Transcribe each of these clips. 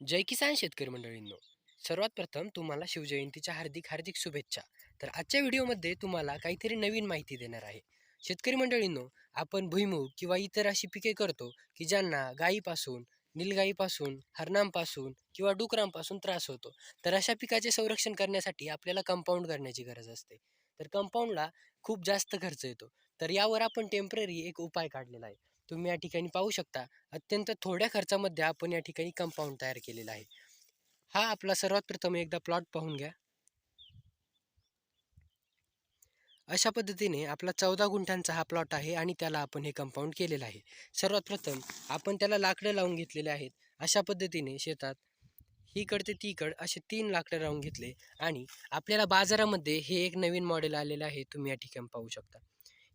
जय किसान शेतकरी मंडळींनो. सर्वात प्रथम तुम्हाला शिवजयंतीच्या हार्दिक हार्दिक शुभेच्छा. तर आजच्या व्हिडिओमध्ये तुम्हाला काहीतरी नवीन माहिती देणार आहे. शेतकरी मंडळींनो आपण भुईमूग किंवा इतर अशी पिके करतो की ज्यांना गायीपासून निलगाईपासून हरणांपासून किंवा डुकरांपासून त्रास होतो. तर अशा पिकाचे संरक्षण करण्यासाठी आपल्याला कंपाऊंड करण्याची गरज असते. तर कंपाऊंडला खूप जास्त खर्च येतो. तर यावर आपण टेंपररी एक उपाय काढलेला आहे. तुम्ही या ठिकाणी पाहू शकता. अत्यंत थोड्या खर्चामध्ये आपण या ठिकाणी कंपाऊंड तयार केलेला आहे. हा आपला सर्वात प्रथम एकदा प्लॉट पाहून घ्या. अशा पद्धतीने आपला चौदा गुंठ्यांचा हा प्लॉट आहे आणि त्याला आपण हे कंपाऊंड केलेलं आहे. सर्वात प्रथम आपण त्याला लाकडं लावून घेतलेले आहेत. अशा पद्धतीने शेतात हीकड ते तीकड असे तीन लाकडं लावून घेतले आणि आपल्याला बाजारामध्ये हे एक नवीन मॉडेल आलेलं आहे. तुम्ही या ठिकाणी पाहू शकता.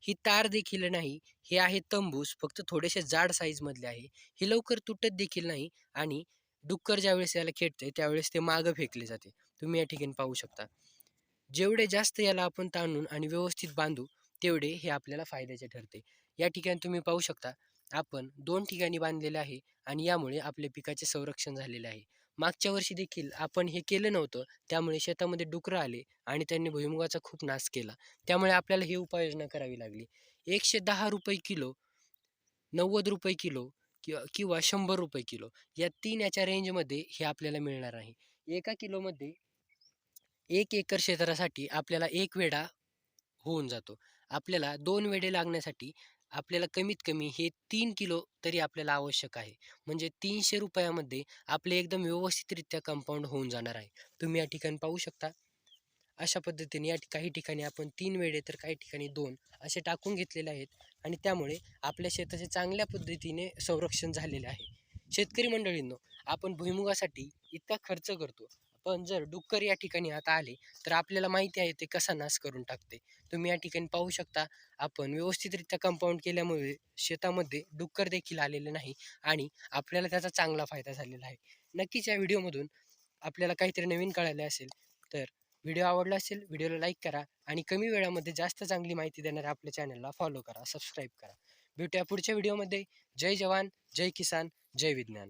ही तार देखील नाही हे आहे तंबूस फक्त थोडेसे जाड साईजमधले आहे. हे लवकर तुटत देखील नाही आणि डुक्कर ज्यावेळेस याला खेळते त्यावेळेस ते मागं फेकले जाते. तुम्ही या ठिकाणी पाहू शकता. जेवढे जास्त याला आपण ताणून आणि व्यवस्थित बांधू तेवढे हे आपल्याला फायद्याचे ठरते. या ठिकाणी तुम्ही पाहू शकता आपण दोन ठिकाणी बांधलेले आहे आणि यामुळे आपल्या पिकाचे संरक्षण झालेले आहे. मागच्या वर्षी देखील आपण हे केलं नव्हतं. त्यामुळे शेतामध्ये डुकरं आले आणि त्यांनी भुईमुगाचा खूप नाश केला. त्यामुळे आपल्याला ही उपाययोजना करावी लागली. एकशे दहा रुपये किलो नव्वद रुपये किलो किंवा किंवा शंभर रुपये किलो या तीन याच्या रेंजमध्ये हे आपल्याला मिळणार आहे. एका किलोमध्ये एक एकर क्षेत्रासाठी आपल्याला एक वेडा होऊन जातो. आपल्याला दोन वेढे लागण्यासाठी आपल्याला कमीत कमी हे तीन किलो तरी आपल्याला आवश्यक आहे. म्हणजे तीनशे रुपयामध्ये आपले एकदम व्यवस्थितरित्या कंपाऊंड होऊन जाणार आहे. तुम्ही या ठिकाणी पाहू शकता. अशा पद्धतीने या काही ठिकाणी आपण तीन वेळे तर काही ठिकाणी दोन असे टाकून घेतलेले आहेत. आणि त्यामुळे आपल्या शेताचे चांगल्या पद्धतीने संरक्षण झालेले आहे. शेतकरी मंडळींनो आपण भुईमुगासाठी इतका खर्च करतो. पण जर डुक्कर या ठिकाणी आता आले तर आपल्याला माहिती आहे ते कसा नाश करून टाकते. तुम्ही या ठिकाणी पाहू शकता आपण व्यवस्थितरित्या कंपाऊंड केल्यामुळे शेतामध्ये डुक्कर देखील आलेले नाही आणि आपल्याला त्याचा चांगला फायदा झालेला आहे. नक्कीच या व्हिडिओमधून आपल्याला काहीतरी नवीन कळायला असेल तर व्हिडिओ आवडला असेल व्हिडिओला लाईक करा आणि कमी वेळामध्ये जास्त चांगली माहिती देणाऱ्या आपल्या चॅनलला फॉलो करा सबस्क्राईब करा. भेटूया पुढच्या व्हिडिओमध्ये. जय जवान जय किसान जय विज्ञान.